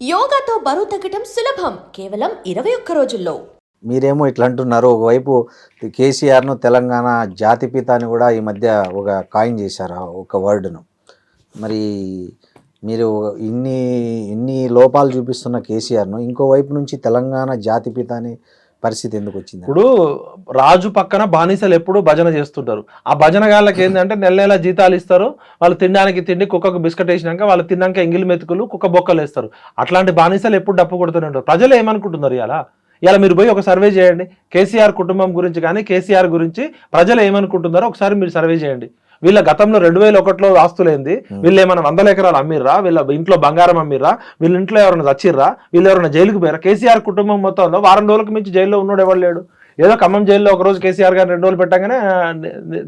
యోగాతో బరువు తగ్గటం సులభం. కేవలం ఇరవై ఒక్క రోజుల్లో. మీరేమో ఇట్లా అంటున్నారు ఒకవైపు కేసీఆర్ను తెలంగాణ జాతిపిత అని కూడా ఈ మధ్య ఒక కాయిన్ చేశారు ఒక వర్డ్ను మరి మీరు ఇన్ని ఇన్ని లోపాలు చూపిస్తున్న కేసీఆర్ను ఇంకోవైపు నుంచి తెలంగాణ జాతిపిత అనే పరిస్థితి ఎందుకు వచ్చింది? ఇప్పుడు రాజు పక్కన బానిసలు ఎప్పుడు భజన చేస్తుంటారు. ఆ భజన గాళ్ళకి ఏంటంటే నెల నెల జీతాలు ఇస్తారు. వాళ్ళు తినడానికి తిండి కుక్కకు బిస్కెట్ వేసినాక వాళ్ళు తిన్నాక ఎంగిలి మెతుకులు కుక్క బొక్కలు వేస్తారు. అట్లాంటి బానిసలు ఎప్పుడు డప్పు కొడుతూనే ఉంటారు. ప్రజలు ఏమనుకుంటున్నారు ఇలా ఇలా మీరు పోయి ఒక సర్వే చేయండి. కేసీఆర్ కుటుంబం గురించి కానీ కేసీఆర్ గురించి ప్రజలు ఏమనుకుంటున్నారో ఒకసారి మీరు సర్వే చేయండి. వీళ్ళ గతంలో రెండు వేల ఒకటిలో ఆస్తులేంది. వీళ్ళు ఏమైనా వందల ఎకరాలు అమ్మిర్రా? వీళ్ళ ఇంట్లో బంగారం అమ్మిర్రా? వీళ్ళ ఇంట్లో ఎవరైనా చచ్చిర్రా? వీళ్ళు ఎవరైనా జైలుకు పోయారా? కేసీఆర్ కుటుంబం మొత్తంలో వారం రోజులకు మించి జైల్లో ఉన్నాడు ఎవరు లేడు. ఏదో ఖమ్మం జైల్లో ఒక రోజు కేసీఆర్ గారు రెండు రోజులు పెట్టగానే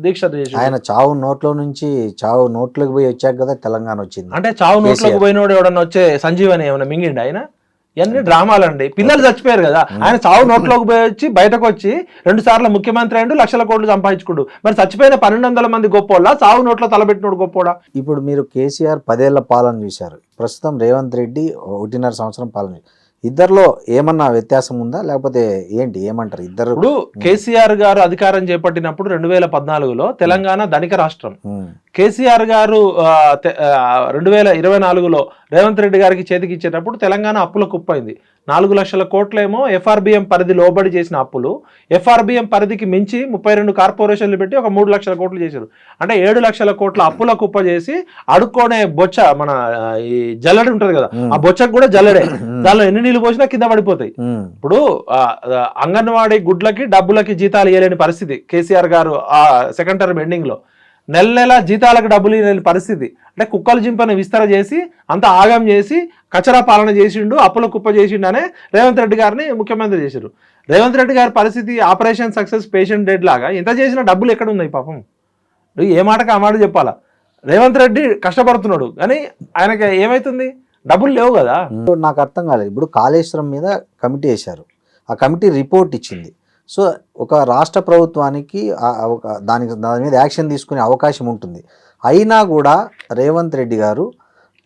దీక్ష చేసి ఆయన చావు నోట్లో నుంచి చావు నోట్లోకి పోయి వచ్చాక కదా తెలంగాణ వచ్చింది. అంటే చావు నోట్లోకి. పోయినోడు ఎవడన్నా వచ్చే సంజీవని ఏమైనా మింగిండి ఆయన? ఇవన్నీ డ్రామాలండి పిల్లలు చచ్చిపోయారు కదా. ఆయన చావు నోట్లోకి పోయి వచ్చి బయటకు వచ్చి రెండు సార్లు ముఖ్యమంత్రి అయిండు లక్షల కోట్లు సంపాదించుకుండు. మరి చచ్చిపోయిన పన్నెండు వందల మంది గొప్పోళ్ళ? చావు నోట్లో తలబెట్టినోడు గొప్పోడా? ఇప్పుడు మీరు కేసీఆర్ పదేళ్ళ పాలన చూశారు. ప్రస్తుతం రేవంత్ రెడ్డి ఒకటిన్నర సంవత్సరం పాలన. ఇద్దరిలో ఏమన్నా వ్యత్యాసం ఉందా? లేకపోతే ఏంటి? ఏమంటారు? ఇద్దరు ఇప్పుడు కేసీఆర్ గారు అధికారం చేపట్టినప్పుడు రెండు వేల పద్నాలుగులో తెలంగాణ ధనిక రాష్ట్రం. కేసీఆర్ గారు రెండు వేల ఇరవై నాలుగులో రేవంత్ రెడ్డి గారికి చేతికి ఇచ్చేటప్పుడు తెలంగాణ అప్పుల కుప్పైంది. నాలుగు లక్షల కోట్లేమో ఎఫ్ఆర్బిఎం పరిధి లోబడి చేసిన అప్పులు. ఎఫ్ఆర్బిఎం పరిధికి మించి ముప్పై రెండు కార్పొరేషన్లు పెట్టి ఒక మూడు లక్షల కోట్లు చేశారు. అంటే ఏడు లక్షల కోట్ల అప్పుల కుప్ప చేసి అడుక్కోనే బొచ్చ మన ఈ జల్లడి ఉంటది కదా ఆ బొచ్చకు కూడా జల్లడే. దానిలో ఎన్ని నీళ్ళు పోసినా కింద పడిపోతాయి. ఇప్పుడు అంగన్వాడీ గుడ్లకి డబ్బులకి జీతాలు ఇవ్వలేని పరిస్థితి కేసీఆర్ గారు ఆ సెకండ్ టర్మ్ ఎండింగ్లో నెల నెల జీతాలకు డబ్బులు లేని పరిస్థితి. అంటే కుక్కల జింపని విస్తర చేసి అంత ఆగం చేసి కచరా పాలన చేసిండు అప్పుల కుప్ప చేసిండు అనే రేవంత్ రెడ్డి గారిని ముఖ్యమంత్రి చేశారు. రేవంత్ రెడ్డి గారి పరిస్థితి ఆపరేషన్ సక్సెస్ పేషెంట్ డెడ్ లాగా ఎంత చేసినా డబ్బులు ఎక్కడ ఉన్నాయి పాపం? నువ్వు ఏ మాటకు ఆ మాట చెప్పాలా? రేవంత్ రెడ్డి కష్టపడుతున్నాడు కానీ ఆయనకి ఏమైతుంది? డబ్బులు లేవు కదా. నాకు అర్థం కాలేదు. ఇప్పుడు కాళేశ్వరం మీద కమిటీ వేశారు. ఆ కమిటీ రిపోర్ట్ ఇచ్చింది. సో ఒక రాష్ట్ర ప్రభుత్వానికి ఒక దానికి దాని మీద యాక్షన్ తీసుకునే అవకాశం ఉంటుంది. అయినా కూడా రేవంత్ రెడ్డి గారు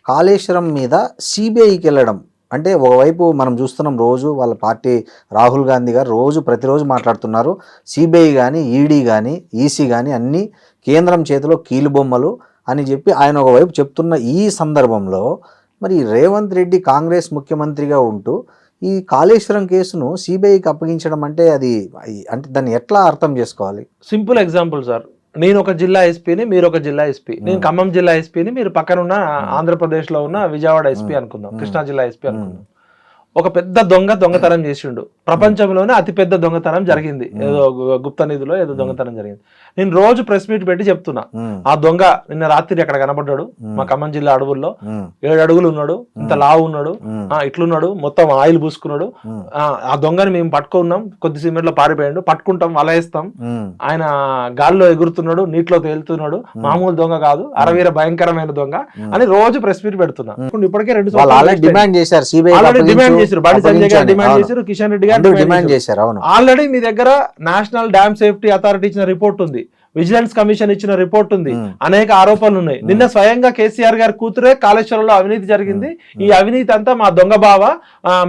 కాళేశ్వరం మీద సిబిఐకి వెళ్ళడం అంటే ఒకవైపు మనం చూస్తున్నాం రోజు వాళ్ళ పార్టీ రాహుల్ గాంధీ గారు రోజు ప్రతిరోజు మాట్లాడుతున్నారు సిబిఐ కానీ ఈడీ కానీ ఈసీ కానీ అన్నీ కేంద్రం చేతిలో కీలుబొమ్మలు అని చెప్పి ఆయన ఒకవైపు చెప్తున్న ఈ సందర్భంలో మరి రేవంత్ రెడ్డి కాంగ్రెస్ ముఖ్యమంత్రిగా ఉంటూ ఈ కాళేశ్వరం కేసును సిబిఐకి అప్పగించడం అంటే అది అంటే దాన్ని ఎట్లా అర్థం చేసుకోవాలి? Simple example sir. నేను ఒక జిల్లా ఎస్పీని మీరు ఒక జిల్లా ఎస్పీ. నేను ఖమ్మం జిల్లా ఎస్పీని మీరు పక్కన ఉన్న ఆంధ్రప్రదేశ్లో ఉన్న విజయవాడ ఎస్పీ అనుకుందాం కృష్ణా జిల్లా ఎస్పీ అనుకుందాం. ఒక పెద్ద దొంగ దొంగతనం చేసిండు. ప్రపంచంలోనే అతి పెద్ద దొంగతనం జరిగింది. ఏదో గుప్త నిధిలో ఏదో దొంగతనం జరిగింది. నేను రోజు ప్రెస్ మీట్ పెట్టి చెప్తున్నా. ఆ దొంగ నిన్న రాత్రి అక్కడ కనబడ్డాడు. మా ఖమ్మం జిల్లా అడవుల్లో. ఏడు అడుగులు ఉన్నాడు. ఇంత లావు ఉన్నాడు. ఆ ఇట్లున్నాడు. మొత్తం ఆయిల్ పూసుకున్నాడు. ఆ, దొంగని మేము పట్టుకున్నాం. కొద్ది సిమెంట్లో పారిపోయాడు. పట్టుకుంటాం వలయేస్తాం. ఆయన గాల్లో ఎగురుతున్నాడు నీటిలో తేలుతున్నాడు. మామూలు దొంగ కాదు. అరవీర భయంకరమైన దొంగ అని రోజు ప్రెస్ మీట్ పెడుతున్నా. ఇప్పటికే రెండు డిమాండ్ చేశారు. డిమాండ్ చేశారు బండి సంజయ్ గారు డిమాండ్ చేశారు కిషన్ రెడ్డి గారు డిమాండ్ చేశారు అవును. ఆల్రెడీ మీ దగ్గర నేషనల్ డ్యామ్ సేఫ్టీ అథారిటీ ఇచ్చిన రిపోర్ట్ ఉంది. విజిలెన్స్ కమిషన్ ఇచ్చిన రిపోర్ట్ ఉంది. అనేక ఆరోపణలు ఉన్నాయి. నిన్న స్వయంగా కేసీఆర్ గారి కూతురే కాళేశ్వరంలో అవినీతి జరిగింది. ఈ అవినీతి అంతా మా దొంగ బావ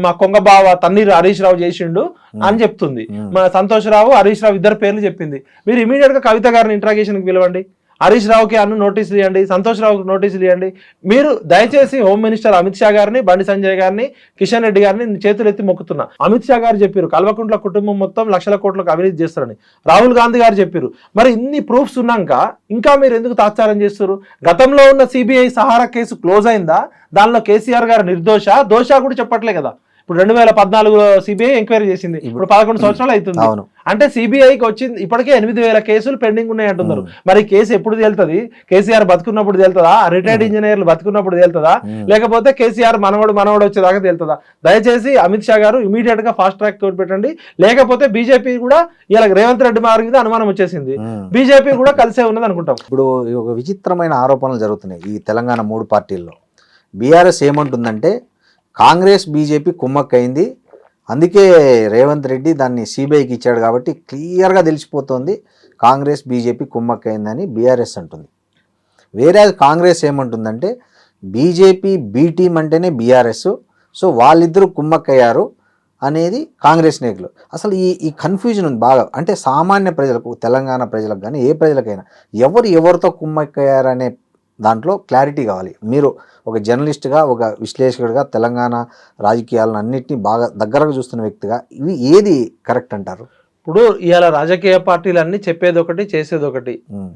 మా కొంగ బావ తన్నీరు హరీష్ రావు చేసిండు అని చెప్తుంది. మా సంతోష్ రావు హరీష్ రావు ఇద్దరు పేర్లు చెప్పింది. మీరు ఇమీడియట్గా కవిత గారిని ఇంట్రాగేషన్కి పిలవండి. హరీష్ రావుకి అన్ను నోటీసులు ఇవ్వండి సంతోష్ రావుకి నోటీసులు ఇవ్వండి మీరు దయచేసి హోమ్ మినిస్టర్ అమిత్ షా గారిని బండి సంజయ్ గారిని కిషన్ రెడ్డి గారిని చేతులు ఎత్తి మొక్కుతున్నా. అమిత్ షా గారు చెప్పారు కల్వకుంట్ల కుటుంబం మొత్తం లక్షల కోట్లకు అవినీతి చేస్తారని. రాహుల్ గాంధీ గారు చెప్పారు మరి ఇన్ని ప్రూఫ్స్ ఉన్నాక ఇంకా మీరు ఎందుకు తాత్సారం చేస్తారు? గతంలో ఉన్న సిబిఐ సహారా కేసు క్లోజ్ అయిందా? దానిలో కేసీఆర్ గారు నిర్దోష దోష కూడా చెప్పట్లే కదా. ఇప్పుడు రెండు వేల పద్నాలుగులో సిబిఐ ఎంక్వైరీ చేసింది. ఇప్పుడు పదకొండు సంవత్సరాలు అవుతుంది. అంటే సిబిఐకి వచ్చింది ఇప్పటికే ఎనిమిది వేల కేసులు పెండింగ్ ఉన్నాయి అంటున్నారు. మరి కేసు ఎప్పుడు తేలుతుంది? కేసీఆర్ బతుకున్నప్పుడు తేలుతుందా? రిటైర్డ్ ఇంజనీర్లు బతుకున్నప్పుడు తేలుతుందా? లేకపోతే కేసీఆర్ మనవడు మనవడు వచ్చేదాకా తేలుతుందా? దయచేసి అమిత్ షా గారు ఇమీడియట్గా ఫాస్ట్ ట్రాక్ కోర్టు పెట్టండి. లేకపోతే బీజేపీ కూడా ఇలా రేవంత్ రెడ్డి మారి మీద అనుమానం వచ్చేసింది. బీజేపీ కూడా కలిసే ఉన్నది అనుకుంటాం. ఇప్పుడు ఒక విచిత్రమైన ఆరోపణలు జరుగుతున్నాయి ఈ తెలంగాణ మూడు పార్టీల్లో. బీఆర్ఎస్ ఏమంటుందంటే కాంగ్రెస్ బీజేపీ కుమ్మక్కైంది. అందుకే రేవంత్ రెడ్డి దాన్ని సిబిఐకి ఇచ్చాడు కాబట్టి క్లియర్గా తెలిసిపోతుంది కాంగ్రెస్ బీజేపీ కుమ్మక్కైందని బీఆర్ఎస్ అంటుంది. వేరే కాంగ్రెస్ ఏమంటుందంటే బీజేపీ బీ టీం అంటేనే బీఆర్ఎస్ సో వాళ్ళిద్దరూ కుమ్మక్కయ్యారు అనేది కాంగ్రెస్ నాయకులు అసలు ఈ ఈ కన్ఫ్యూజన్ ఉంది బాగా. అంటే సామాన్య ప్రజలకు తెలంగాణ ప్రజలకు కానీ ఏ ప్రజలకైనా ఎవరు ఎవరితో కుమ్మక్కయ్యారనే దాంట్లో క్లారిటీ కావాలి. మీరు ఒక జర్నలిస్ట్గా ఒక విశ్లేషకుడిగా తెలంగాణ రాజకీయాలను అన్నింటినీ బాగా దగ్గరగా చూస్తున్న వ్యక్తిగా ఇవి ఏది కరెక్ట్ అంటారు? ఇప్పుడు ఇవాళ రాజకీయ పార్టీలు అన్ని చెప్పేది ఒకటి చేసేది ఒకటి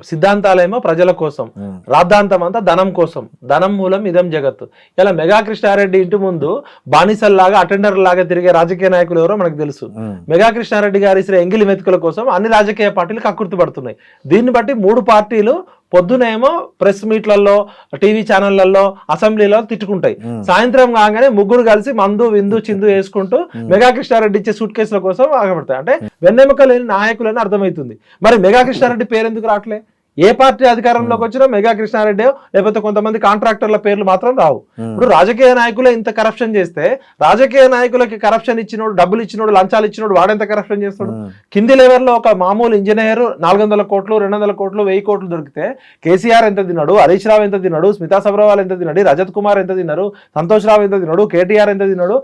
సిద్ధాంతాలేమో ప్రజల కోసం. రాద్ధాంతం అంతా ధనం కోసం. ధనం మూలం ఇదం జగత్తు. ఇలా మెగా కృష్ణారెడ్డి ఇంటి ముందు బానిసల్లాగా అటెండర్ లాగా తిరిగే రాజకీయ నాయకులు ఎవరో మనకు తెలుసు. మెగా కృష్ణారెడ్డి గారి ఇసిన ఎంగిలి మెతుకుల కోసం అన్ని రాజకీయ పార్టీలు కక్కుర్తి పడుతున్నాయి. దీన్ని బట్టి మూడు పార్టీలు పొద్దునేమో ప్రెస్ మీట్లలో టీవీ ఛానళ్ళలో అసెంబ్లీలో తిట్టుకుంటాయి. సాయంత్రం కాగానే ముగ్గురు కలిసి మందు విందు చిందు వేసుకుంటూ మెగా కృష్ణారెడ్డి ఇచ్చే సూట్ కేసుల కోసం ఆగబడతాయి. అంటే వెన్నెముక లేని నాయకులని అర్థమవుతుంది. మరి మెగా కృష్ణారెడ్డి పేరు ఎందుకు రావట్లే? ఏ పార్టీ అధికారంలోకి వచ్చినా మెగా కృష్ణారెడ్డి లేకపోతే కొంతమంది కాంట్రాక్టర్ల పేర్లు మాత్రం రావు. ఉమ్. ఇప్పుడు రాజకీయ నాయకులే ఇంత కరప్షన్ చేస్తే రాజకీయ నాయకులకి కరప్షన్ ఇచ్చినోడు డబ్బులు ఇచ్చినోడు లంచాలు ఇచ్చినోడు వాడెంత కరప్షన్ చేస్తాడు? ఉమ్. కింది లెవెల్లో ఒక మామూలు ఇంజనీర్ నాలుగు వందల కోట్లు రెండు వందల కోట్లు వెయ్యి కోట్లు దొరికితే కేసీఆర్ ఎంత తిన్నాడు? హరీష్ రావు ఎంత తిన్నాడు? స్మితా సబర్వాల్ ఎంత తిన్నాడు? రజత్ కుమార్ ఎంత తిన్నారు? సంతోష్ రావు ఎంత తిన్నాడు? కేటీఆర్ ఎంత తిన్నాడు?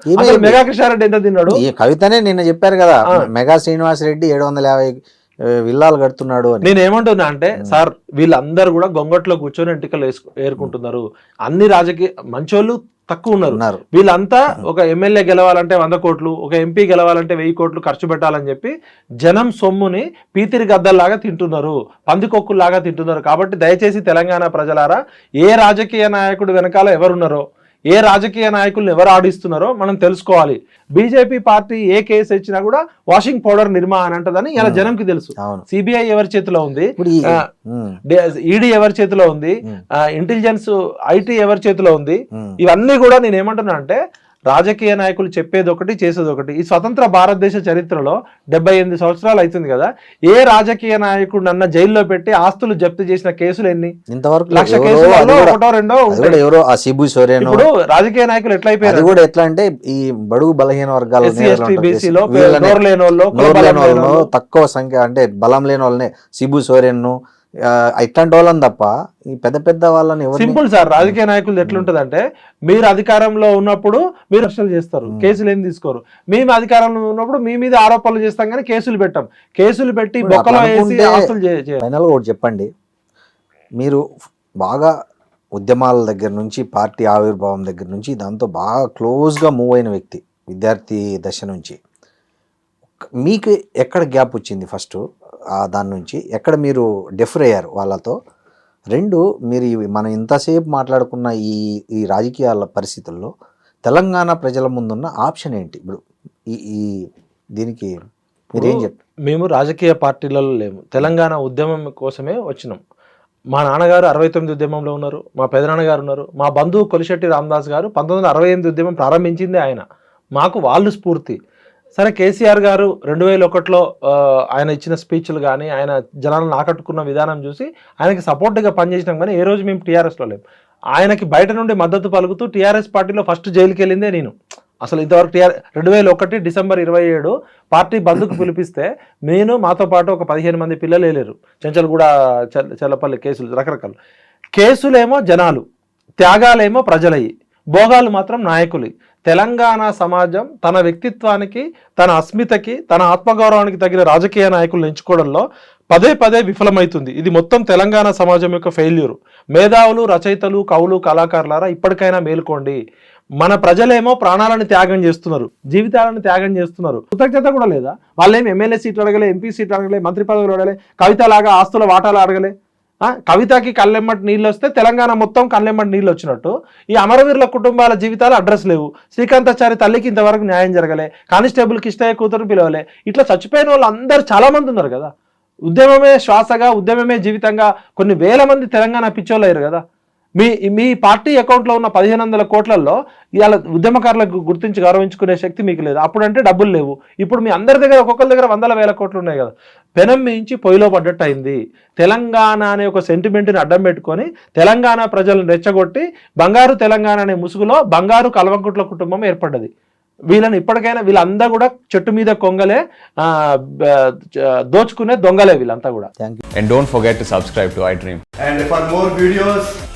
మెగా కృష్ణారెడ్డి ఎంత తిన్నాడు? ఈ కవితనే నిన్న చెప్పారు కదా. మెగా శ్రీనివాస్ రెడ్డి ఏడు వందల యాభై విల్లాలు కడుతున్నాడు అని. నేను ఏమంటున్నా అంటే సార్ వీళ్ళందరూ కూడా గొంగట్లో కూర్చొని ఎంటికలు వేసుకు ఏరుకుంటున్నారు. అన్ని రాజకీయ మంచోళ్ళు తక్కువ ఉన్నారు. ఉన్నారు. వీళ్ళంతా ఒక ఎమ్మెల్యే గెలవాలంటే వంద కోట్లు ఒక ఎంపీ గెలవాలంటే వెయ్యి కోట్లు ఖర్చు పెట్టాలని చెప్పి జనం సొమ్ముని పీతిరి గద్దల్లాగా తింటున్నారు. పందికొక్కుల్లాగా తింటున్నారు. కాబట్టి దయచేసి తెలంగాణ ప్రజలారా ఏ రాజకీయ నాయకుడు వెనకాల ఎవరున్నారో ఏ రాజకీయ నాయకులను ఎవరు ఆడిస్తున్నారో మనం తెలుసుకోవాలి. బీజేపీ పార్టీ ఏ కేసు ఇచ్చినా కూడా వాషింగ్ పౌడర్ నిర్మా అని అంటదని ఇలా జనంకి తెలుసు. సిబిఐ ఎవరి చేతిలో ఉంది? ఈడీ ఎవరి చేతిలో ఉంది? ఇంటెలిజెన్స్ ఐటీ ఎవరి చేతిలో ఉంది? ఇవన్నీ కూడా నేను ఏమంటున్నా అంటే రాజకీయ నాయకులు చెప్పేది ఒకటి చేసేది ఒకటి ఈ స్వతంత్ర భారతదేశ చరిత్రలో డెబ్బై ఎనిమిది సంవత్సరాలు అవుతుంది కదా ఏ రాజకీయ నాయకుడు అన్న జైల్లో పెట్టి ఆస్తులు జప్తు చేసిన కేసులు ఎన్ని? ఇంతవరకు లక్ష ఒకటో రెండో కూడా ఎవరో ఆ సిబు సోరేను ఇప్పుడు రాజకీయ నాయకులు ఎట్లా అది అయిపోయారు కూడా ఎట్లా అంటే ఈ బడుగు బలహీన వర్గాల. తక్కువ సంఖ్య అంటే బలం లేని వాళ్ళని సిబు సోరెన్ను ఆ, ఇట్లాంటి వాళ్ళని తప్ప ఈ పెద్ద పెద్ద వాళ్ళని సింపుల్ సార్ రాజకీయ నాయకులు ఎట్లుంటదంటే మీరు అధికారంలో ఉన్నప్పుడు మీరు అరెస్టులు చేస్తారు కేసులు ఏం తీసుకోరు. మేము అధికారంలో ఉన్నప్పుడు మీ మీద ఆరోపణలు చేస్తాం కానీ కేసులు పెట్టాం. కేసులు పెట్టి బొక్కలో వేసి ఫైనల్ ఒకటి చెప్పండి. మీరు బాగా ఉద్యమాల దగ్గర నుంచి పార్టీ ఆవిర్భావం దగ్గర నుంచి దాంతో బాగా క్లోజ్గా మూవ్ అయిన వ్యక్తి విద్యార్థి దశ నుంచి. మీకు ఎక్కడ గ్యాప్ వచ్చింది ఫస్ట్ దాని నుంచి ఎక్కడ మీరు డెఫర్ అయ్యారు వాళ్ళతో? రెండు మీరు ఇవి మనం ఇంతసేపు మాట్లాడుకున్న ఈ ఈ రాజకీయాల పరిస్థితుల్లో తెలంగాణ ప్రజల ముందున్న ఆప్షన్ ఏంటి? ఇప్పుడు ఈ ఈ దీనికి మీరేం చెప్తారు మేము రాజకీయ పార్టీలలో లేము. తెలంగాణ ఉద్యమం కోసమే వచ్చినాం. మా నాన్నగారు అరవై తొమ్మిది ఉద్యమంలో ఉన్నారు మా పెదనాన్నగారు ఉన్నారు మా బంధువు కొలిశెట్టి రామదాస్ గారు పంతొమ్మిది వందల అరవై ఎనిమిది ఉద్యమం ప్రారంభించింది ఆయన. మాకు వాళ్ళు స్ఫూర్తి. సరే కేసీఆర్ గారు రెండు వేల ఒకటిలో ఆయన ఇచ్చిన స్పీచ్లు కానీ ఆయన జనాలను ఆకట్టుకున్న విధానం చూసి ఆయనకి సపోర్ట్గా పనిచేసినాం కానీ ఏ రోజు మేము టీఆర్ఎస్లో లేము ఆయనకి బయట నుండి మద్దతు పలుకుతూ టీఆర్ఎస్ పార్టీలో ఫస్ట్ జైలుకి వెళ్ళిందే నేను. అసలు ఇంతవరకు టీఆర్ రెండు వేల ఒకటి డిసెంబర్ ఇరవై ఏడు పార్టీ బంధుకు పిలిపిస్తే నేను మాతో పాటు ఒక పదిహేను మంది పిల్లలు వెళ్ళారు. చెంచలగూడ చెల్లపల్లి కేసులు రకరకాలు. కేసులేమో జనాలు త్యాగాలేమో ప్రజలయ్యి. భోగాలు మాత్రం నాయకులు తెలంగాణ సమాజం తన వ్యక్తిత్వానికి తన అస్మితకి తన ఆత్మగౌరవానికి తగిన రాజకీయ నాయకులను ఎంచుకోవడంలో పదే పదే విఫలమవుతుంది ఇది మొత్తం తెలంగాణ సమాజం యొక్క ఫెయిల్యూర్. మేధావులు రచయితలు కవులు కళాకారులారా ఇప్పటికైనా మేలుకోండి. మన ప్రజలేమో ప్రాణాలను త్యాగం చేస్తున్నారు. జీవితాలను త్యాగం చేస్తున్నారు. కృతజ్ఞత కూడా లేదా? వాళ్ళేం ఎమ్మెల్యే సీట్లు అడగలే ఎంపీ సీట్లు అడగలే మంత్రి పదవులు అడగలే కవిత లాగా ఆస్తుల వాటాలు అడగలే కవితకి కళ్ళెమ్మటి నీళ్ళు వస్తే తెలంగాణ మొత్తం కళ్ళెమ్మటి నీళ్ళు వచ్చినట్టు ఈ అమరవీరుల కుటుంబాల జీవితాలు అడ్రస్ లేవు. శ్రీకాంతాచారి తల్లికి ఇంతవరకు న్యాయం జరగలే. కానిస్టేబుల్ కిష్టయ్య కూతురు పిలవలే. ఇట్లా చచ్చిపోయిన వాళ్ళు అందరు చాలా మంది ఉన్నారు కదా. ఉద్యమమే శ్వాసగా ఉద్యమమే జీవితంగా కొన్ని వేల మంది తెలంగాణ పిచ్చోళ్ళు అయ్యారు కదా. మీ మీ పార్టీ అకౌంట్లో ఉన్న పదిహేను వందల కోట్లలో ఇవాళ ఉద్యమకారులకు గుర్తించి గౌరవించుకునే శక్తి మీకు లేదు. అప్పుడంటే డబ్బులు లేవు. ఇప్పుడు మీ అందరి దగ్గర ఒక్కొక్కరి దగ్గర వందల వేల కోట్లు ఉన్నాయి కదా. పెనం మించి పొయ్యిలో పడ్డట్టు అయింది తెలంగాణ అనే ఒక సెంటిమెంట్ని అడ్డం పెట్టుకొని తెలంగాణ ప్రజలను రెచ్చగొట్టి బంగారు తెలంగాణ అనే ముసుగులో బంగారు కల్వకుంట్ల కుటుంబం ఏర్పడ్డది. వీళ్ళని ఇప్పటికైనా వీళ్ళంతా కూడా చెట్టు మీద కొంగలే దోచుకునే దొంగలే వీళ్ళంతా కూడా. Thank you And don't forget to subscribe to iDream. And for more videos,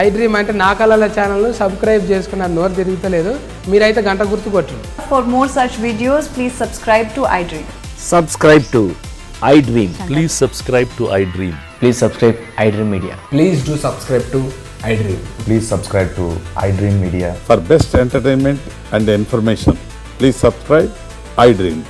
IDream అంటే నా కళల ఛానల్ను సబ్స్క్రైబ్ చేసుకున్న నోరు తిరుగుతలేదు. మీరైతే గంట గుర్తు కొట్టు for more such videos please subscribe to iDream subscribe to iDream please subscribe to iDream please subscribe iDream media please do subscribe to iDream please subscribe to iDream media for best entertainment and information please subscribe iDream